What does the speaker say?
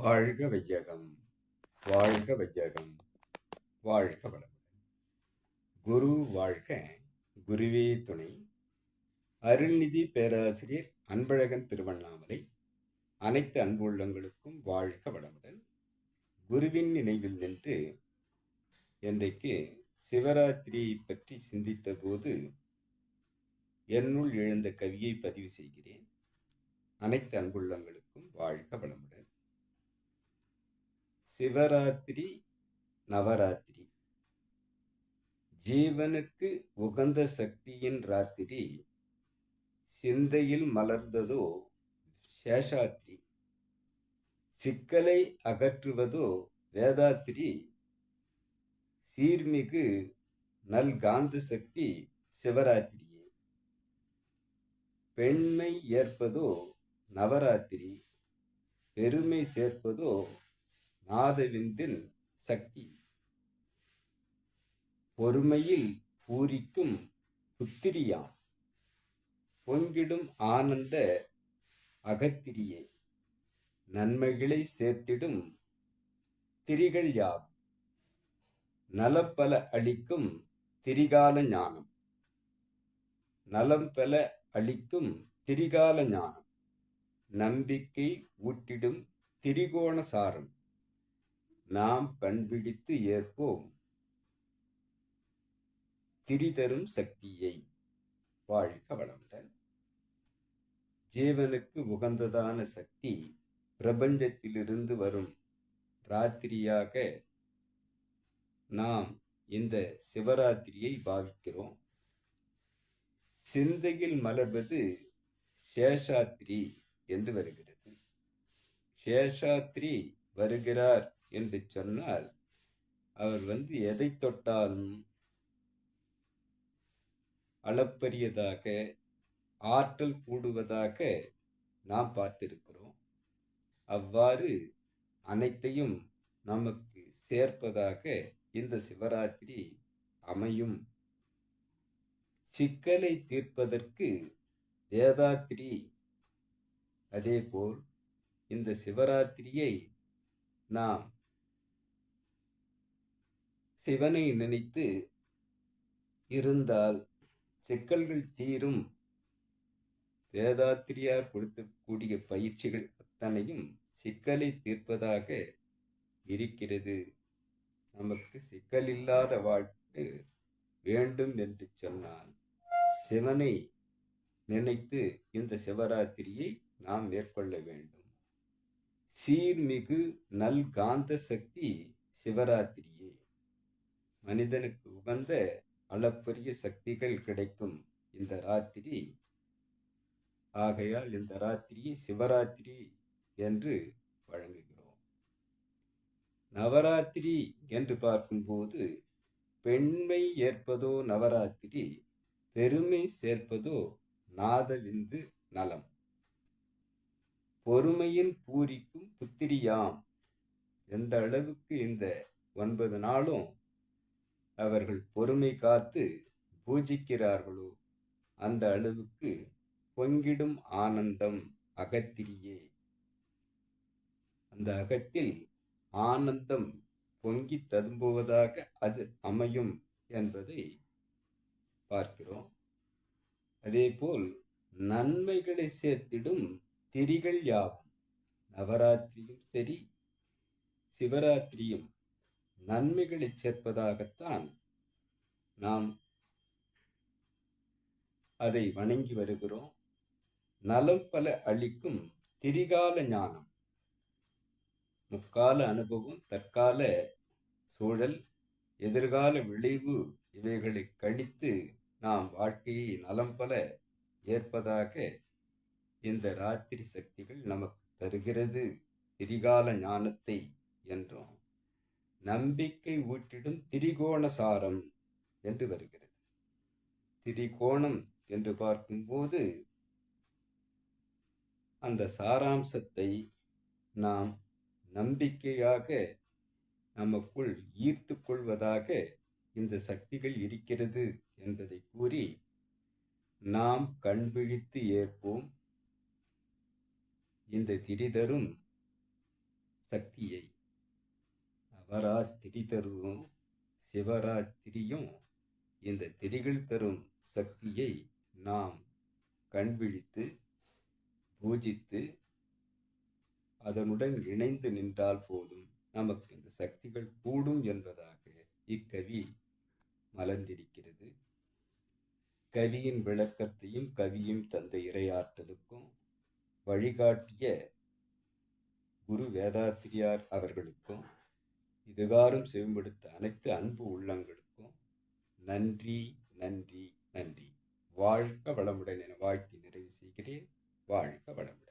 வாழ்க வையகம் வாழ்க வையகம் வாழ்க வளமுடன். குரு வாழ்க குருவே துணை. அருள்நிதி பேராசிரியர் அன்பழகன் திருவண்ணாமலை. அனைத்து அன்பு உள்ளங்களுக்கும் வாழ்க வளமுடன். குருவின் நினைவில் நின்று இன்றைக்கு சிவராத்திரியை பற்றி சிந்தித்த போது என்னுள் எழுந்த கவியை பதிவு செய்கிறேன். அனைத்து அன்புள்ளங்களுக்கும் வாழ்க வளமுடன். சிவராத்திரி நவராத்திரி. ஜீவனுக்கு உகந்த சக்தியின் ராத்திரி சிந்தையில் மலர்ந்ததோ சேஷாத்திரி சிக்கலை அகற்றுவதோ வேதாத்திரி. சீர்மிகு நல் காந்த சக்தி சிவராத்திரியே. பெண்மை ஏற்பதோ நவராத்திரி பெருமை சேர்ப்பதோ நாதவிந்தின் சக்தி. பொறுமையில் பூரிக்கும் புத்திரியாம். பொங்கிடும் ஆனந்த அகத்திரியே. நன்மைகளை சேர்த்திடும் திரிகள் யாவும் நலப்பல அளிக்கும் திரிகால ஞானம். நலம் பல அளிக்கும் திரிகால ஞானம். நம்பிக்கை ஊட்டிடும் திரிகோண சாரம். நாம் கண்பிடித்து ஏற்போம். திரிதரும் சக்தியை வாழ்க வளமுடன். ஜீவனுக்கு உகந்ததான சக்தி பிரபஞ்சத்திலிருந்து வரும். ராத்திரியாக நாம் இந்த சிவராத்திரியை பாவிக்கிறோம். சிந்தையில் மலர்வது சேஷாத்திரி என்று வருகிறது. சேஷாத்திரி வருகிறார் என்று சொன்னால் அவர் வந்து எதை தொட்டாலும் அளப்பரியதாக ஆற்றல் கூடுவதாக நாம் பார்த்திருக்கிறோம். அவ்வாறு அனைத்தையும் நமக்கு சேர்ப்பதாக இந்த சிவராத்திரி அமையும். சிக்கலை தீர்ப்பதற்கு வேதாத்திரி அதேபோல் இந்த சிவராத்திரியை நாம் சிவனை நினைத்து இருந்தால் சிக்கல்கள் தீரும். வேதாத்திரியார் கொடுக்கக்கூடிய பயிற்சிகள் அத்தனையும் சிக்கலை தீர்ப்பதாக இருக்கிறது. நமக்கு சிக்கல் இல்லாத வாழ்க்கை வேண்டும் என்று சொன்னால் சிவனை நினைத்து இந்த சிவராத்திரியை நாம் மேற்கொள்ள வேண்டும். சீர்மிகு நல் காந்த சக்தி சிவராத்திரி மனிதனுக்கு உகந்த அளப்பரிய சக்திகள் கிடைக்கும் இந்த ராத்திரி. ஆகையால் இந்த ராத்திரியை சிவராத்திரி என்று வழங்குகிறோம். நவராத்திரி என்று பார்க்கும்போது பெண்மை ஏற்பதோ நவராத்திரி பெருமை சேர்ப்பதோ நாதவிந்து நலம். பொறுமையின் பூரிக்கும் புத்திரியாம். எந்த அளவுக்கு இந்த ஒன்பது நாளும் அவர்கள் பொறுமை காத்து பூஜிக்கிறார்களோ? அந்த அளவுக்கு பொங்கிடும் ஆனந்தம் அகத்திரியே. அந்த அகத்தில் ஆனந்தம் பொங்கி ததும்புவதாக அது அமையும் என்பதை பார்க்கிறோம். அதேபோல் நன்மைகளை சேர்த்திடும் திரிகள் யாவும். நவராத்திரியும் சரி சிவராத்திரியும் நன்மைகளை சேர்ப்பதாகத்தான் நாம் அதை வணங்கி வருகிறோம். நலம் பல அளிக்கும் திரிகால ஞானம். முக்கால அனுபவம் தற்கால சூழல் எதிர்கால விளைவு இவைகளை கணித்து நாம் வாழ்க்கையை நலம் பல ஏற்பதாக இந்த ராத்திரி சக்திகள் நமக்கு தருகிறது. திரிகால ஞானத்தை என்றும். நம்பிக்கை ஊட்டிடும் திரிகோண சாரம் என்று வருகிறது. திரிகோணம் என்று பார்க்கும்போது அந்த சாராம்சத்தை நாம் நம்பிக்கையாக நமக்குள் ஈர்த்து கொள்வதாக இந்த சக்திகள் இருக்கிறது என்பதை கூறி நாம் கண்பிழித்து ஏற்போம். இந்த திரிதரும் சக்தியை நவராத்திரி தரும் சிவராத்திரியும் இந்த திரிகள் தரும் சக்தியை நாம் கண்விழித்து பூஜித்து அதனுடன் இணைந்து நின்றால் போதும். நமக்கு இந்த சக்திகள் கூடும் என்பதாக இக்கவி மலர்ந்திருக்கிறது. கவியின் விளக்கத்தையும் கவியும் தந்த இரையாற்றலுக்கும் வழிகாட்டிய குரு வேதாத்திரியார் அவர்களுக்கும் இதுகாரும் செவிமடுத்த அனைத்து அன்பு உள்ளங்களுக்கும் நன்றி நன்றி நன்றி. வாழ்க வளமுடன் என வாழ்த்தி நிறைவு செய்கிறேன். வாழ்க வளமுடன்.